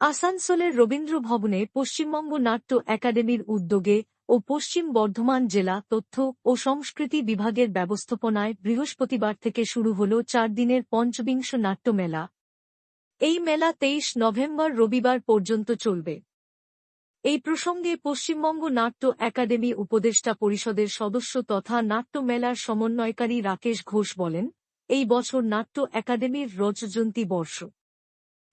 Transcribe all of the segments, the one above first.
আসানসোলের রবীন্দ্র ভবনে পশ্চিমবঙ্গ নাট্য একাডেমির উদ্যোগে ও পশ্চিম বর্ধমান জেলা তথ্য ও সংস্কৃতি বিভাগের ব্যবস্থাপনায় বৃহস্পতিবার থেকে শুরু হল চার দিনের পঞ্চবিংশ নাট্যমেলা এই মেলা তেইশ নভেম্বর রবিবার পর্যন্ত চলবে। এই প্রসঙ্গে পশ্চিমবঙ্গ নাট্য একাডেমি উপদেষ্টা পরিষদের সদস্য তথা নাট্য মেলার সমন্বয়কারী রাকেশ ঘোষ বলেন, এই বছর নাট্য একাডেমির রজজন্তী বর্ষ।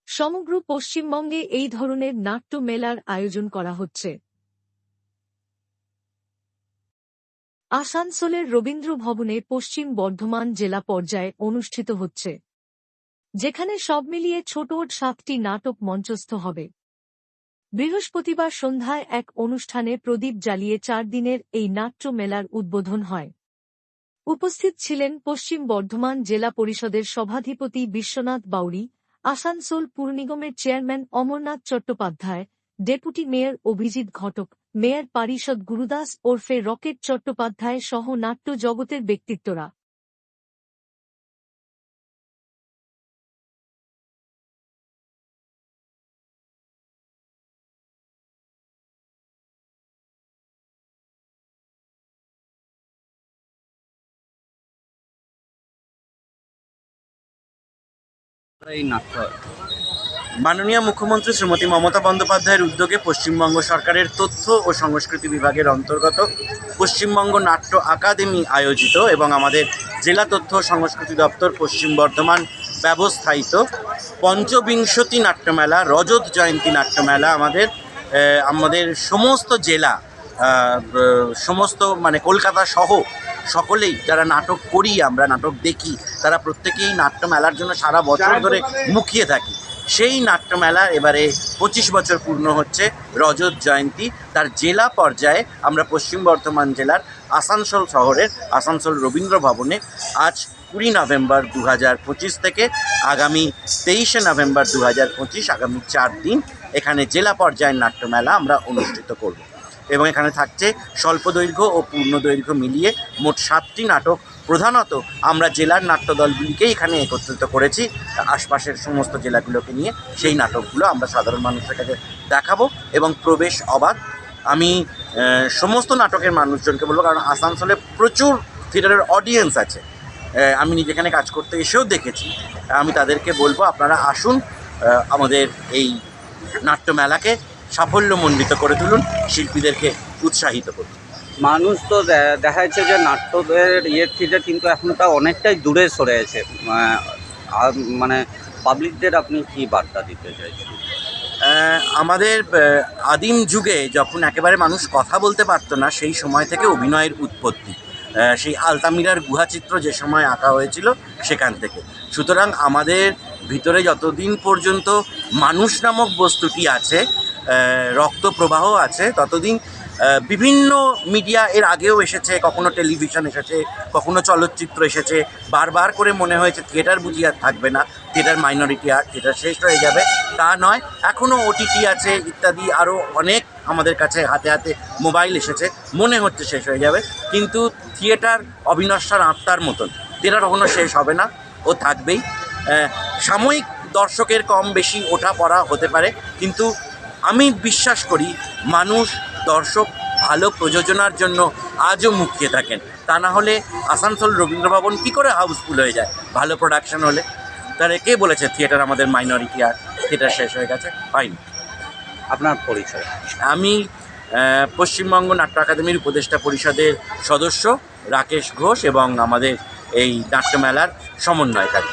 সমগ্র পশ্চিমবঙ্গে এই ধরনের নাট্য মেলার আয়োজন করা হচ্ছে। আসানসোলের রবীন্দ্র ভবনে পশ্চিম বর্ধমান জেলা পর্যায়ে অনুষ্ঠিত হচ্ছে। যেখানে সব মিলিয়ে ছোট সাতটি নাটক মঞ্চস্থ হবে। বৃহস্পতিবার সন্ধ্যায় এক অনুষ্ঠানে প্রদীপ জ্বালিয়ে চার দিনের এই নাট্য মেলার উদ্বোধন হয়। উপস্থিত ছিলেন পশ্চিম বর্ধমান জেলা পরিষদের সভাধিপতি বিশ্বনাথ বাউরি আসানসোল পুর নিগমের chairman Amarnath Chattopadhyay, deputy mayor Abhijit Ghatak, mayor পারিষদ Gurudas ওরফে রকেট চট্টোপাধ্যায় সহ নাট্য জগতের ব্যক্তিত্বরা। মাননীয় মুখ্যমন্ত্রী শ্রীমতী মমতা বন্দ্যোপাধ্যায়ের উদ্যোগে পশ্চিমবঙ্গ সরকারের তথ্য ও সংস্কৃতি বিভাগের অন্তর্গত পশ্চিমবঙ্গ নাট্য আকাদেমি আয়োজিত এবং আমাদের জেলা তথ্য সংস্কৃতি দপ্তর পশ্চিম বর্ধমান ব্যবস্থায়িত পঞ্চবিংশতি নাট্যমেলা, রজত জয়ন্তী নাট্যমেলা আমাদের আমাদের সমস্ত জেলা সমস্ত মানে কলকাতা সহ সকলেই যারা নাটক করি আমরা নাটক দেখি তারা প্রত্যেকেই নাট্যমেলার জন্য সারা বছর ধরে মুখিয়ে থাকি। সেই নাট্যমেলা এবারে পঁচিশ বছর পূর্ণ হচ্ছে রজত জয়ন্তী। তার জেলা পর্যায়ে আমরা পশ্চিম বর্ধমান জেলার আসানসোল শহরের আসানসোল রবীন্দ্র ভবনে আজ কুড়ি নভেম্বর দু হাজার পঁচিশ থেকে আগামী তেইশে নভেম্বর দু হাজার পঁচিশ আগামী চার দিন এখানে জেলা পর্যায়ের নাট্যমেলা আমরা অনুষ্ঠিত করব। এবং এখানে থাকছে স্বল্প দৈর্ঘ্য ও পূর্ণ দৈর্ঘ্য মিলিয়ে মোট সাতটি নাটক। প্রধানত আমরা জেলার নাট্যদলগুলিকেই এখানে একত্রিত করেছি। আশপাশের সমস্ত জেলাগুলোকে নিয়ে সেই নাটকগুলো আমরা সাধারণ মানুষের কাছে দেখাবো এবং প্রবেশ অবাধ। আমি সমস্ত নাটকের মানুষজনকে বলব, কারণ আসানসোলে প্রচুর থিয়েটারের অডিয়েন্স আছে। আমি নিজে এখানে কাজ করতে এসেও দেখেছি। আমি তাদেরকে বলব, আপনারা আসুন আমাদের এই নাট্যমেলাকে সাফল্যমণ্ডিত করে তুলুন শিল্পীদেরকে উৎসাহিত করুন। মানুষ তো দেখা যাচ্ছে যে নাট্যদের ইয়ের থেকে কিন্তু এখন তা অনেকটাই দূরে সরে আছে মানে পাবলিকদের আপনি কি বার্তা দিতে চাইছেন? আমাদের আদিম যুগে যখন একেবারে মানুষ কথা বলতে পারতো না সেই সময় থেকে অভিনয়ের উৎপত্তি। সেই আলতামিরার গুহাচিত্র যে সময় আঁকা হয়েছিল সেখান থেকে। সুতরাং আমাদের ভিতরে যতদিন পর্যন্ত মানুষ নামক বস্তুটি আছে রক্ত প্রবাহ আছে ততদিন বিভিন্ন মিডিয়া এর আগেও এসেছে, কখনো টেলিভিশন এসেছে, কখনো চলচ্চিত্র এসেছে, বারবার করে মনে হয়েছে থিয়েটার বুঝি আর থাকবে না থিয়েটার মাইনরিটি আর থিয়েটার শেষ হয়ে যাবে, তা নয় এখনও ওটিটি আছে ইত্যাদি আরও অনেক আমাদের কাছে হাতে হাতে মোবাইল এসেছে, মনে হচ্ছে শেষ হয়ে যাবে, কিন্তু থিয়েটার অবিনশ্বর আত্মার মতন থিয়েটার কখনো শেষ হবে না, ও থাকবেই সাময়িক দর্শকের কম বেশি ওঠা পড়া হতে পারে, কিন্তু আমি বিশ্বাস করি মানুষ দর্শক ভালো প্রযোজনার জন্য আজও মুখিয়ে থাকেন। তা না হলে আসানসোল রবীন্দ্রভবন কী করে হাউসফুল হয়ে যায়? ভালো প্রোডাকশন হলে? তাহলে কে বলেছে থিয়েটার আমাদের মাইনরিটি আর থিয়েটার শেষ হয়ে গেছে হয়নি। আপনার পরিচয়? আমি পশ্চিমবঙ্গ নাট্য একাডেমির উপদেষ্টা পরিষদের সদস্য রাকেশ ঘোষ এবং আমাদের এই নাট্যমেলার সমন্বয়কারী।